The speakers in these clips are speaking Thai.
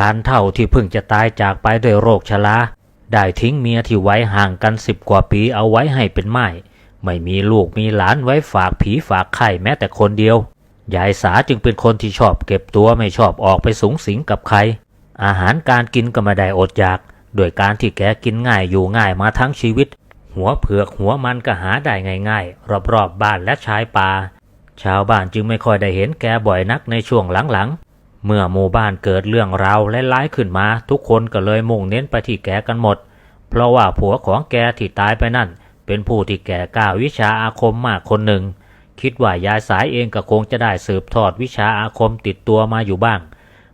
ลานเท่าที่เพิ่งจะตายจากไปด้วยโรคชราได้ทิ้งเมียที่ไว้ห่างกันสิบกว่าปีเอาไว้ให้เป็นไม้ไม่มีลูกมีหลานไว้ฝากผีฝากไข่แม้แต่คนเดียวยายสาจึงเป็นคนที่ชอบเก็บตัวไม่ชอบออกไปสูงสิงกับใคร อาหารการกินก็ไม่ได้อดอยากโดยการที่แกกินง่ายอยู่ง่ายมาทั้งชีวิต หัวเผือกหัวมันก็หาได้ง่ายๆ รอบๆบบ้านและชายป่าชาวบ้านจึงไม่ค่อยได้เห็นแกบ่อยนักในช่วงหลังๆ เมื่อหมู่บ้านเกิดเรื่องราวและร้ายขึ้นมา ทุกคนก็เลยมุ่งเน้นไปที่แกกันหมด เพราะว่าผัวของแกที่ตายไปนั่น เป็นผู้ที่แก่กล้าวิชาอาคมมากคนหนึ่ง คิดว่ายายสายเองก็คงจะได้สืบทอดวิชาอาคมติดตัวมาอยู่บ้าง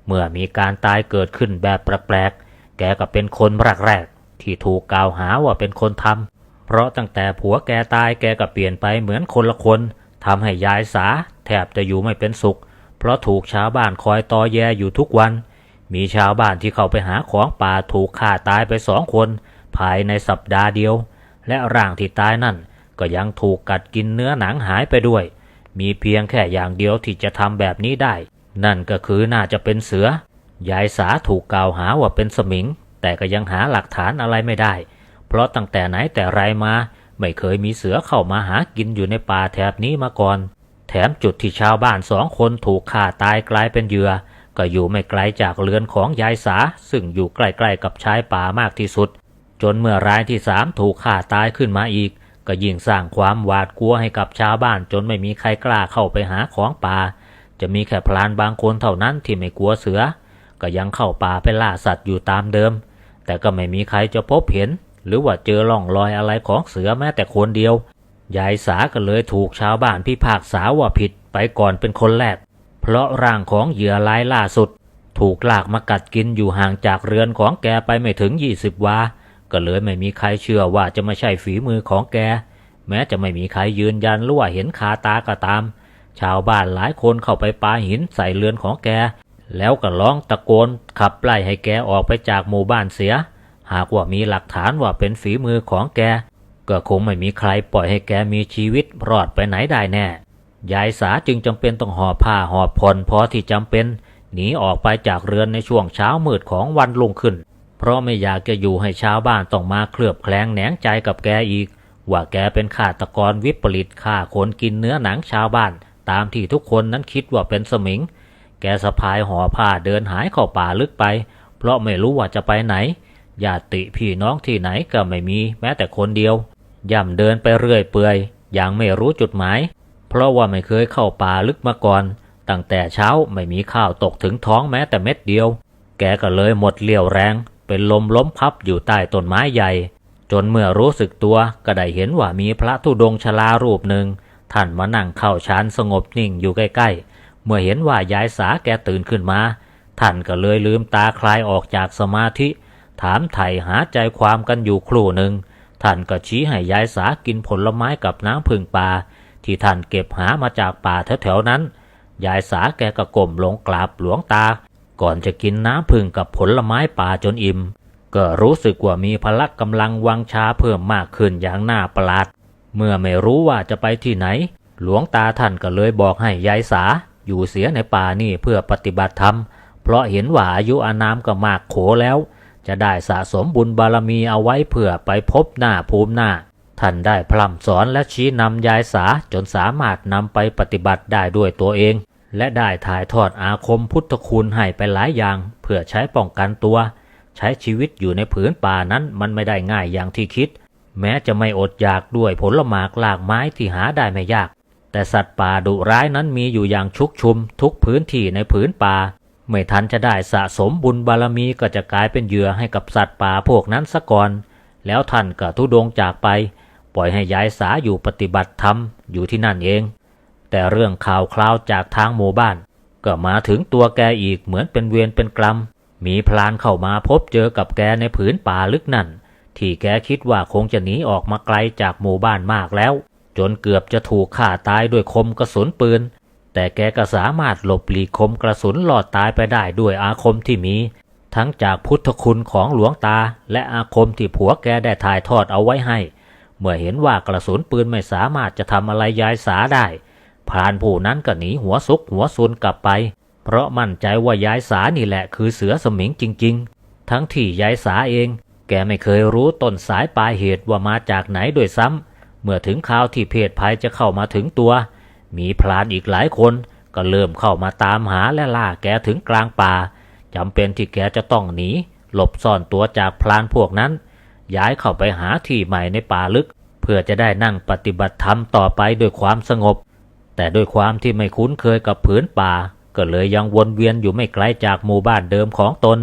เมื่อมีการตายเกิดขึ้นแบบแปลกๆแกก็เป็นคนแรกๆที่ถูกกล่าวหาว่าเป็นคนทำเพราะตั้งแต่ผัวแกตายแกก็เปลี่ยนไปเหมือนคนละคนทำให้ยายสาแทบจะอยู่ไม่เป็นสุข เพราะถูกชาวบ้านคอยตอแยอยู่ทุกวัน มีชาวบ้านที่เข้าไปหาของป่าถูกฆ่าตายไปสองคน ภายในสัปดาห์เดียว และร่างที่ตายนั่นก็ยังถูกกัดกินเนื้อหนังหายไปด้วย มีเพียงแค่อย่างเดียวที่จะทำแบบนี้ได้ นั่นก็คือน่าจะเป็นเสือ ยายสาถูกกล่าวหาว่าเป็นสมิง แต่ก็ยังหาหลักฐานอะไรไม่ได้ เพราะตั้งแต่ไหนแต่ไรมา ไม่เคยมีเสือเข้ามาหากินอยู่ในป่าแถบนี้มาก่อน แถมจุดที่ชาวบ้านสองคนถูกฆ่าตายกลายเป็นเหยื่อ ก็อยู่ไม่ไกลจากเรือนของยายสา ซึ่งอยู่ใกล้ๆกับชายป่ามากที่สุด จนเมื่อรายที่สามถูกฆ่าตายขึ้นมาอีก ก็ยิ่งสร้างความหวาดกลัวให้กับชาวบ้านจนไม่มีใครกล้าเข้าไปหาของป่า จะมีแค่พลานบางคนเท่านั้นที่ไม่กลัวเสือ ก็ยังเข้าป่าไปล่าสัตว์อยู่ตามเดิม แต่ก็ไม่มีใครจะพบเห็น หรือว่าเจอร่องรอยอะไรของเสือแม้แต่คนเดียว ยายสาก็เลยถูกชาวบ้านพิพากษาว่าผิดไปก่อนเป็นคนแรก เพราะร่างของเหยื่อรายล่าสุด ถูกลากมากัดกินอยู่ห่างจากเรือนของแกไปไม่ถึง 20 วา ก็เลยไม่มีใครเชื่อว่าจะไม่ใช่ฝีมือของแก แม้จะไม่มีใครยืนยันหรือว่าเห็นคาตาก็ตาม ชาวบ้านหลายคนเข้าไปปาหินใส่เรือนของแก แล้วก็ร้องตะโกนขับไล่ให้แกออกไปจากหมู่บ้านเสีย หากว่ามีหลักฐานว่าเป็นฝีมือของแก ก็คงไม่มีใครปล่อยให้แกมีชีวิตรอดไปไหนได้แน่ ยายสาจึงจำเป็นต้องห่อผ้าห่อผ่อนพอที่จำเป็นหนีออกไปจากเรือนในช่วงเช้ามืดของวันรุ่งขึ้น เพราะไม่อยากจะอยู่ให้ชาวบ้านต้องมาเคลือบแคลงแหนงใจกับแกอีก ว่าแกเป็นฆาตกรวิปริตฆ่าคนกินเนื้อหนังชาวบ้าน ตามที่ทุกคนนั้นคิดว่าเป็นสมิง แกสะพายห่อผ้าเดินหายเข้าป่าลึกไป เพราะไม่รู้ว่าจะไปไหนญาติพี่น้องที่ไหนก็ไม่มีแม้แต่คนเดียว ย่ำเดินไปเรื่อยเปื่อย อย่างไม่รู้จุดหมาย เพราะว่าไม่เคยเข้าป่าลึกมาก่อน ตั้งแต่เช้าไม่มีข้าวตกถึงท้องแม้แต่เม็ดเดียว แกก็เลยหมดเลี่ยวแรง เป็นลมล้มพับอยู่ใต้ต้นไม้ใหญ่ จนเมื่อรู้สึกตัวก็ได้เห็นว่ามีพระธุดงชลารูปหนึ่ง ท่านมานั่งเข้าฌานสงบนิ่งอยู่ใกล้ๆ เมื่อเห็นว่ายายสาแกตื่นขึ้นมา ท่านก็เลยลืมตาคลายออกจากสมาธิ ถามไถ่หาใจความกันอยู่ครู่หนึ่ง ท่านก็ชี้ให้ยายสากินผลไม้กับน้ำพึ่งป่า ที่ท่านเก็บหามาจากป่าแถวๆนั้น ยายสาแกก็ก้มลงกราบหลวงตา ก่อนจะกินน้ำพึ่งกับผลไม้ป่าจนอิ่ม ก็รู้สึกว่ามีพละกำลังวังชาเพิ่มมากขึ้นอย่างน่าประหลาด เมื่อไม่รู้ว่าจะไปที่ไหน หลวงตาท่านก็เลยบอกให้ยายสาอยู่เสียในป่านี่เพื่อปฏิบัติธรรม เพราะเห็นว่าอายุอานามก็มากโขแล้ว จะได้สะสมบุญบารมีเอาไว้เพื่อไปพบหน้าภูมิหน้า ท่านได้พร่ำสอนและชี้นำยายสาจนสามารถนำไปปฏิบัติได้ด้วยตัวเอง และได้ถ่ายทอดอาคมพุทธคุณให้ไปหลายอย่าง เพื่อใช้ป้องกันตัว ใช้ชีวิตอยู่ในผืนป่านั้นมันไม่ได้ง่ายอย่างที่คิด แม้จะไม่อดอยากด้วยผลหมากลากไม้ที่หาได้ไม่ยาก แต่สัตว์ป่าดุร้ายนั้นมีอยู่อย่างชุกชุมทุกพื้นที่ในผืนป่า ไม่ทันจะได้สะสมบุญบารมีก็จะกลายเป็นเหยื่อให้กับสัตว์ป่าพวกนั้นซะก่อน แล้วท่านก็ทุดงจากไป ปล่อยให้ยายสาอยู่ปฏิบัติธรรมอยู่ที่นั่นเอง แต่เรื่องข่าวคราวจากทางหมู่บ้าน ก็มาถึงตัวแกอีกเหมือนเป็นเวรเป็นกรรม มีพลานเข้ามาพบเจอกับแกในผืนป่าลึกนั่น ที่แกคิดว่าคงจะหนีออกมาไกลจากหมู่บ้านมากแล้ว จนเกือบจะถูกฆ่าตายด้วยคมกระสุนปืน แต่แกก็สามารถหลบหลีกคมกระสุนหลอดตายไปได้ด้วยอาคมที่มี ทั้งจากพุทธคุณของหลวงตา และอาคมที่ผัวแกได้ถ่ายทอดเอาไว้ให้ เมื่อเห็นว่ากระสุนปืนไม่สามารถจะทำอะไรยายสาได้พรานผู้นั้นก็หนีหัวซุกหัวซุนกลับไป เพราะมั่นใจว่ายายสานี่แหละคือเสือสมิงจริง ๆ ทั้งที่ยายสาเอง แกไม่เคยรู้ต้นสายปลายเหตุว่ามาจากไหนโดวยซ้ำเมื่อถึงคราวที่เพศภัยจะเข้ามาถึงตัว มีพลานอีกหลายคนก็เริ่มเข้ามาตามหาและล่าแกถึงกลางป่าจำเป็นที่แกจะต้องหนี หลบซ่อนตัวจากพลานพวกนั้น ย้ายเข้าไปหาที่ใหม่ในป่าลึก เพื่อจะได้นั่งปฏิบัติธรรมต่อไปด้วยความสงบ แต่ด้วยความที่ไม่คุ้นเคยกับผืนป่า ก็เลยยังวนเวียนอยู่ไม่ไกลจากหมู่บ้านเดิมของตน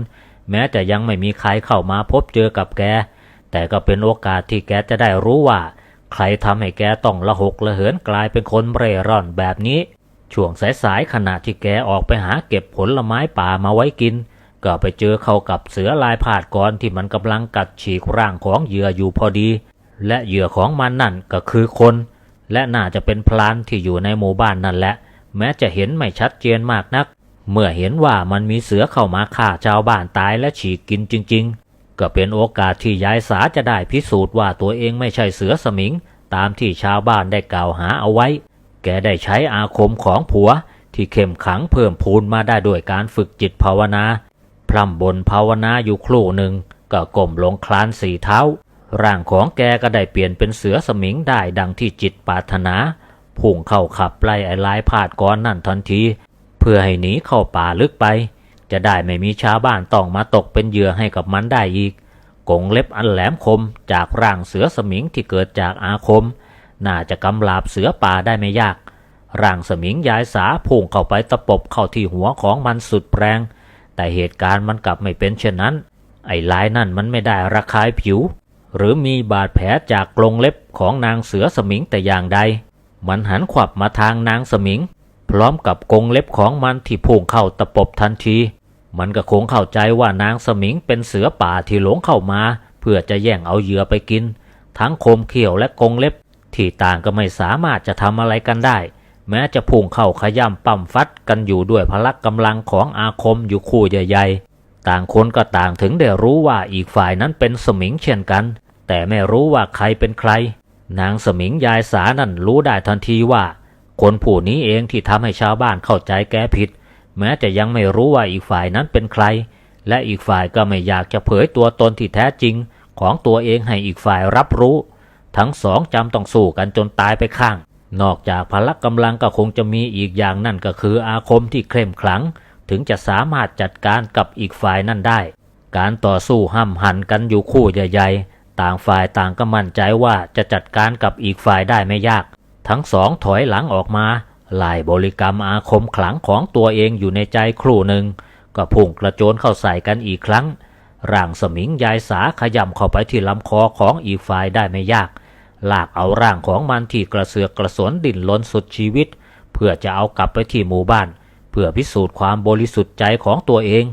แม้จะยังไม่มีใครเข้ามาพบเจอกับแก แต่ก็เป็นโอกาสที่แกจะได้รู้ว่า ใครทำให้แกต้องละหกละเหินกลายเป็นคนเร่ร่อนแบบนี้ ช่วงสายๆขณะที่แกออกไปหาเก็บผลไม้ป่ามาไว้กิน ก็ไปเจอเข้ากับเสือลายผาดกรที่มันกำลังกัดฉีกร่างของเหยื่ออยู่พอดี และเหยื่อของมันนั่นก็คือคน และน่าจะเป็นพลานที่อยู่ในหมู่บ้านนั่นแหละ แม้จะเห็นไม่ชัดเจนมากนัก เมื่อเห็นว่ามันมีเสือเข้ามาฆ่าชาวบ้านตายและฉีกกินจริงๆ ก็เป็นโอกาสที่ยายสาจะได้พิสูจน์ว่าตัวเองไม่ใช่เสือสมิง ตามที่ชาวบ้านได้กล่าวหาเอาไว้ แกได้ใช้อาคมของผัว ที่เข้มขังเพิ่มพูนมาได้ด้วยการฝึกจิตภาวนา พร่ำบนภาวนาอยู่ครู่หนึ่ง ก็ก้มลงคลานสี่เท้า ร่างของแกก็ได้เปลี่ยนเป็นเสือสมิงได้ดังที่จิตปรารถนาพุ่งเข้าขับไล่ไอ้ลายพาดก้อนนั่นทันที เพื่อให้หนีเข้าป่าลึกไป จะได้ไม่มีชาวบ้านต้องมาตกเป็นเหยื่อให้กับมันได้อีก กงเล็บอันแหลมคมจากร่างเสือสมิงที่เกิดจากอาคม น่าจะกำลาบเสือป่าได้ไม่ยาก ร่างสมิงยายสาพุ่งเข้าไปตะปบเข้าที่หัวของมันสุดแรง แต่เหตุการณ์มันกลับไม่เป็นเช่นนั้น ไอ้ลายนั่นมันไม่ได้ระคายผิว หรือมีบาดแผลจากกรงเล็บของนางเสือสมิงแต่อย่างใด มันหันขวับมาทางนางสมิง พร้อมกับกงเล็บของมันที่พุ่งเข้าตะปบทันที มันก็คงเข้าใจว่านางสมิงเป็นเสือป่าที่หลงเข้ามา เพื่อจะแย่งเอาเหยื่อไปกิน ทั้งคมเขี้ยวและกงเล็บ ที่ต่างก็ไม่สามารถจะทำอะไรกันได้ แม้จะพุ่งเข้าขย่ำปั่มฟัดกันอยู่ด้วยพละกำลังของอาคมอยู่คู่ใหญ่ๆ ต่างคนก็ต่างถึงได้รู้ว่าอีกฝ่ายนั้นเป็นสมิงเช่นกัน แต่ไม่รู้ว่าใครเป็นใคร นางสมิงยายสานั่นรู้ได้ทันทีว่า คนผู้นี้เองที่ทำให้ชาวบ้านเข้าใจแกผิด แม้จะยังไม่รู้ว่าอีกฝ่ายนั้นเป็นใคร และอีกฝ่ายก็ไม่อยากจะเผยตัวตนที่แท้จริง ของตัวเองให้อีกฝ่ายรับรู้ ทั้งสองจำต้องสู้กันจนตายไปข้าง นอกจากพละกำลังก็คงจะมีอีกอย่างนั่นก็คืออาคมที่เข้มขลัง ถึงจะสามารถจัดการกับอีกฝ่ายนั่นได้ การต่อสู้ห้ำหันกันอยู่คู่ใหญ่ ๆ ต่างฝ่ายต่างก็มั่นใจว่าจะจัดการกับอีกฝ่ายได้ไม่ยาก ทั้งสองถอยหลังออกมาไล่บริกรรมอาคมขลังของตัวเองอยู่ในใจครู่หนึ่ง ก็พุ่งกระโจนเข้าใส่กันอีกครั้ง ร่างสมิงยายสาขย่ำเข้าไปที่ลำคอของอีกฝ่ายได้ไม่ยาก ลากเอาร่างของมันที่กระเสือกกระสนดิ่นล้นสุดชีวิต เพื่อจะเอากลับไปที่หมู่บ้าน เพื่อพิสูจน์ความบริสุทธิ์ใจของตัวเอง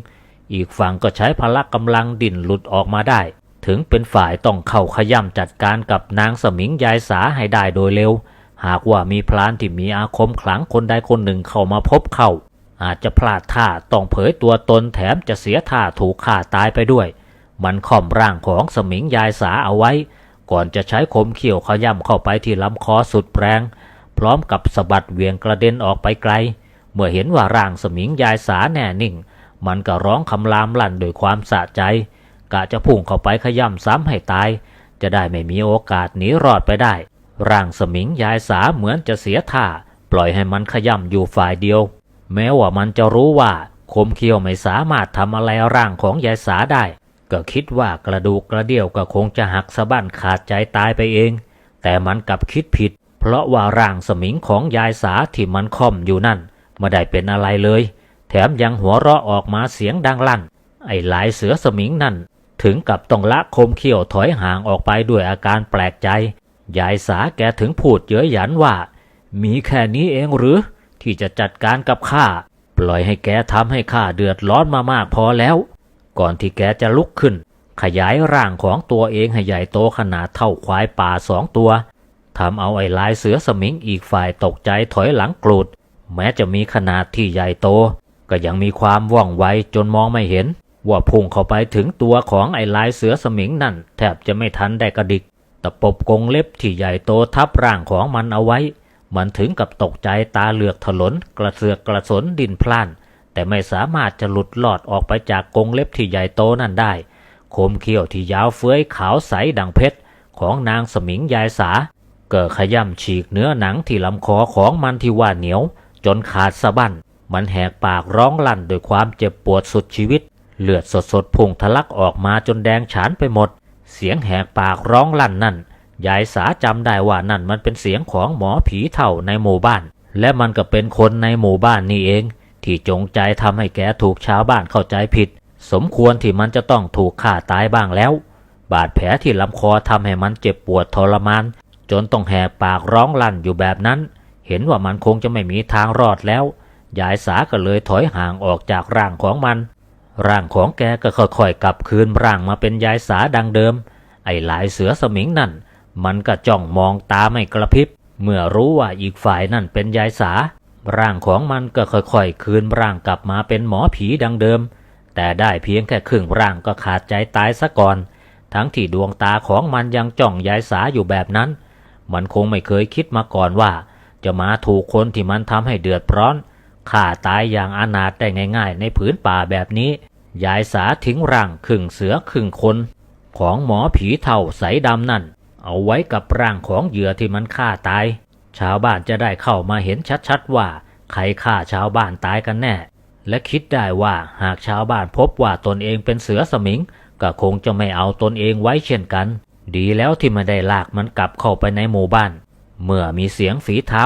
อีกฝั่งก็ใช้พละกำลังดิ่นหลุดออกมาได้ ถึงเป็นฝ่ายต้องเข้าขย่ำจัดการกับนางสมิงยายสาให้ได้โดยเร็ว หากว่ามีพลานที่มีอาคมขลังคนใดคนหนึ่งเข้ามาพบเข้าอาจจะพลาดท่าต้องเผยตัวตนแถมจะเสียท่าถูกฆ่าตายไปด้วย มันข่อมร่างของสมิงยายสาเอาไว้ ก่อนจะใช้คมเขี่ยวขย่ำเข้าไปที่ลำคอสุดแรง พร้อมกับสะบัดเหวียงกระเด็นออกไปไกล เมื่อเห็นว่าร่างสมิงยายสาแน่นิ่ง มันก็ร้องคำรามลั่นด้วยความสะใจ กะจะพุ่งเข้าไปขย่ำซ้ำให้ตาย จะได้ไม่มีโอกาสหนีรอดไปได้ ร่างสมิงยายสาเหมือนจะเสียท่า ปล่อยให้มันขย่ำอยู่ฝ่ายเดียว แม้ว่ามันจะรู้ว่าคมเคี้ยวไม่สามารถทำอะไรร่างของยายสาได้ ก็คิดว่ากระดูกกระเดี่ยวก็คงจะหักสะบั้นขาดใจตายไปเอง แต่มันกลับคิดผิด เพราะว่าร่างสมิงของยายสาที่มันค่อมอยู่นั่นไม่ได้เป็นอะไรเลย แถมยังหัวเราะออกมาเสียงดังลั่น ไอ้หลายเสือสมิงนั่น ถึงกับต้องละคมเขี้ยวถอยห่างออกไปด้วยอาการแปลกใจ ยายสาแกถึงพูดเย้ยหยันว่า มีแค่นี้เองหรือ ที่จะจัดการกับข้า ปล่อยให้แกทำให้ข้าเดือดร้อนมามากพอแล้ว ก่อนที่แกจะลุกขึ้น ขยายร่างของตัวเองให้ใหญ่โตขนาดเท่าควายป่าสองตัวทำเอาไอ้ลายเสือสมิงอีกฝ่ายตกใจถอยหลังกรูด แม้จะมีขนาดที่ใหญ่โต ก็ยังมีความว่องไวจนมองไม่เห็น ว่าพุ่งเข้าไปถึงตัวของไอ้ลายเสือสมิงนั่น แทบจะไม่ทันได้กระดิก ตะปบกงเล็บที่ใหญ่โตทับร่างของมันเอาไว้ มันถึงกับตกใจตาเหลือกถลน กระเสือกกระสนดินพล่าน แต่ไม่สามารถจะหลุดลอดออกไปจากกงเล็บที่ใหญ่โตนั่นได้ คมเขี้ยวที่ยาวเฟื้อยขาวใสดังเพชรของนางสมิงยายสา เกิดขย่ำฉีกเนื้อหนังที่ลำคอของมันที่ว่าเหนียว จนขาดสะบั้นมันแหกปากร้องลั่นด้วยความเจ็บปวดสุดชีวิต เลือดสดๆพุ่งทะลักออกมาจนแดงฉานไปหมด เสียงแหกปากร้องลั่นนั่น ยายสาจำได้ว่านั่นมันเป็นเสียงของหมอผีเถ่าในหมู่บ้าน และมันก็เป็นคนในหมู่บ้านนี่เอง ที่จงใจทำให้แกถูกชาวบ้านเข้าใจผิด สมควรที่มันจะต้องถูกฆ่าตายบ้างแล้ว บาดแผลที่ลำคอทำให้มันเจ็บปวดทรมาน จนต้องแหกปากร้องลั่นอยู่แบบนั้น เห็นว่ามันคงจะไม่มีทางรอดแล้ว ยายสาก็เลยถอยห่างออกจากร่างของมัน ร่างของแกก็ค่อยๆกลับคืนร่างมาเป็นยายสาดังเดิม ไอ้หลายเสือสมิงนั่น มันก็จ้องมองตาไม่กระพริบ เมื่อรู้ว่าอีกฝ่ายนั่นเป็นยายสา ร่างของมันก็ค่อยๆคืนร่างกลับมาเป็นหมอผีดังเดิม แต่ได้เพียงแค่ครึ่งร่างก็ขาดใจตายซะก่อน ทั้งที่ดวงตาของมันยังจ้องยายสาอยู่แบบนั้น มันคงไม่เคยคิดมาก่อนว่า จะมาถูกคนที่มันทำให้เดือดร้อน ฆ่าตายอย่างอนาถได้ง่าย ๆ ในผืนป่าแบบนี้ ยายสาทิ้งร่างครึ่งเสือครึ่งคน ของหมอผีเท่าใสดำนั่น เอาไว้กับร่างของเหยื่อที่มันฆ่าตาย ชาวบ้านจะได้เข้ามาเห็นชัดๆว่า ใครฆ่าชาวบ้านตายกันแน่ และคิดได้ว่าหากชาวบ้านพบว่าตนเองเป็นเสือสมิง ก็คงจะไม่เอาตนเองไว้เช่นกัน ดีแล้วที่ไม่ได้ลากมันกลับเข้าไปในหมู่บ้าน เมื่อมีเสียงฝีเท้า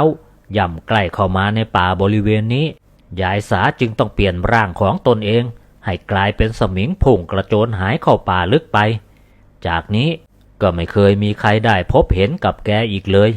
ย่ำใกล้เข้ามาในป่าบริเวณนี้ ยายสาจึงต้องเปลี่ยนร่างของตนเอง ให้กลายเป็นสมิงผุ่งกระโจนหายเข้าป่าลึกไป จากนี้ก็ไม่เคยมีใครได้พบเห็นกับแกอีกเลย